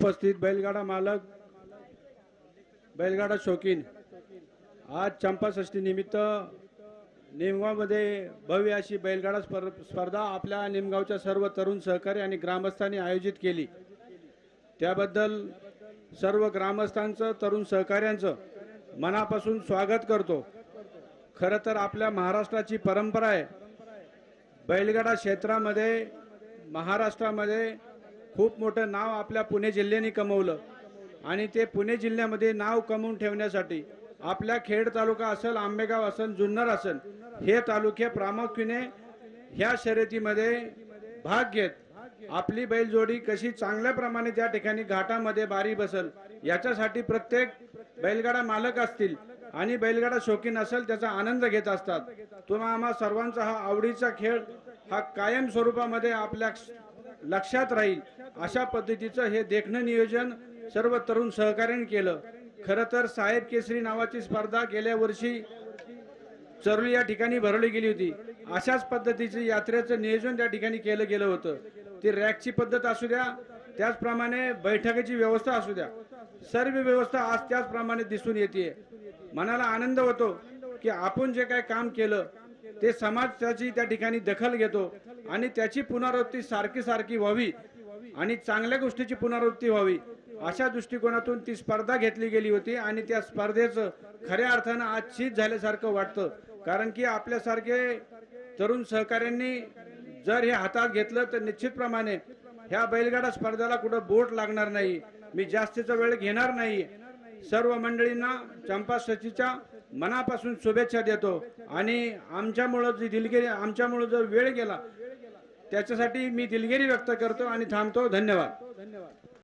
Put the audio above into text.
उपस्थित बैलगाडा मालक बैलगाडा शौकीन. आज चंपाषष्ठी निमित्त निमगावमध्ये भव्य अशी बैलगाडा स्पर स्पर्धा आपल्या निमगावच्या सर्व तरुण सहकारी आणि ग्रामस्थांनी आयोजित केली. त्याबद्दल सर्व ग्रामस्थांचं तरुण सहकाऱ्यांचं मनापासून स्वागत करतो. खरं तर आपल्या महाराष्ट्राची परंपरा आहे. बैलगाडा क्षेत्रामध्ये महाराष्ट्रामध्ये खूप मोठं नाव आपल्या पुणे जिल्ह्याने कमवलं. आणि ते पुणे जिल्ह्यामध्ये नाव कमवून ठेवण्यासाठी आपल्या खेड तालुका असेल आंबेगाव असेल जुन्नर असेल हे तालुके प्रामुख्याने ह्या शर्यतीमध्ये भाग घेत आपली बैलजोडी कशी चांगल्या प्रमाणे त्या ठिकाणी घाटामध्ये बारी बसल याच्यासाठी प्रत्येक बैलगाडा मालक असतील आणि बैलगाडा शौकीन असेल त्याचा आनंद घेत असतात. तुम्हा आम्हा सर्वांचा हा आवडीचा खेळ हा कायम स्वरूपामध्ये आपल्या लक्षात राहील अशा पद्धतीचं हे देखणं नियोजन सर्व तरुण सहकार्याने केलं. खरं तर साहेब केसरी नावाची स्पर्धा गेल्या वर्षी चरुली या ठिकाणी भरवली गेली होती. अशाच पद्धतीचे यात्रेचं नियोजन त्या ठिकाणी केलं गेलं होतं. ती रॅकची पद्धत असू द्या त्याचप्रमाणे बैठकीची व्यवस्था असू द्या. सर्व व्यवस्था आज त्याचप्रमाणे दिसून येते मनाला आनंद होतो की आपण जे काय काम केलं ते समाज त्याची त्या ठिकाणी दखल घेतो आणि त्याची पुनरावृत्ती सारखी सारखी व्हावी आणि चांगल्या गोष्टीची पुनरावृत्ती व्हावी अशा दृष्टिकोनातून ती स्पर्धा घेतली गेली होती आणि त्या स्पर्धेचं खऱ्या अर्थानं आज चीज झाल्यासारखं वाटतं. कारण की आपल्यासारखे तरुण सहकाऱ्यांनी जर हे हातात घेतलं तर निश्चितप्रमाणे ह्या बैलगाडा स्पर्धेला कुठं बोट लागणार नाही. मी जास्तीचा वेळ घेणार नाही. सर्व मंडळींना चंपाषष्ठीच्या मनापासून शुभेच्छा देतो. आणि आमच्यामुळं जी दिलगिरी आमच्यामुळं जो वेळ गेला त्याच्यासाठी मी दिलगिरी व्यक्त करतो आणि थांबतो. धन्यवाद.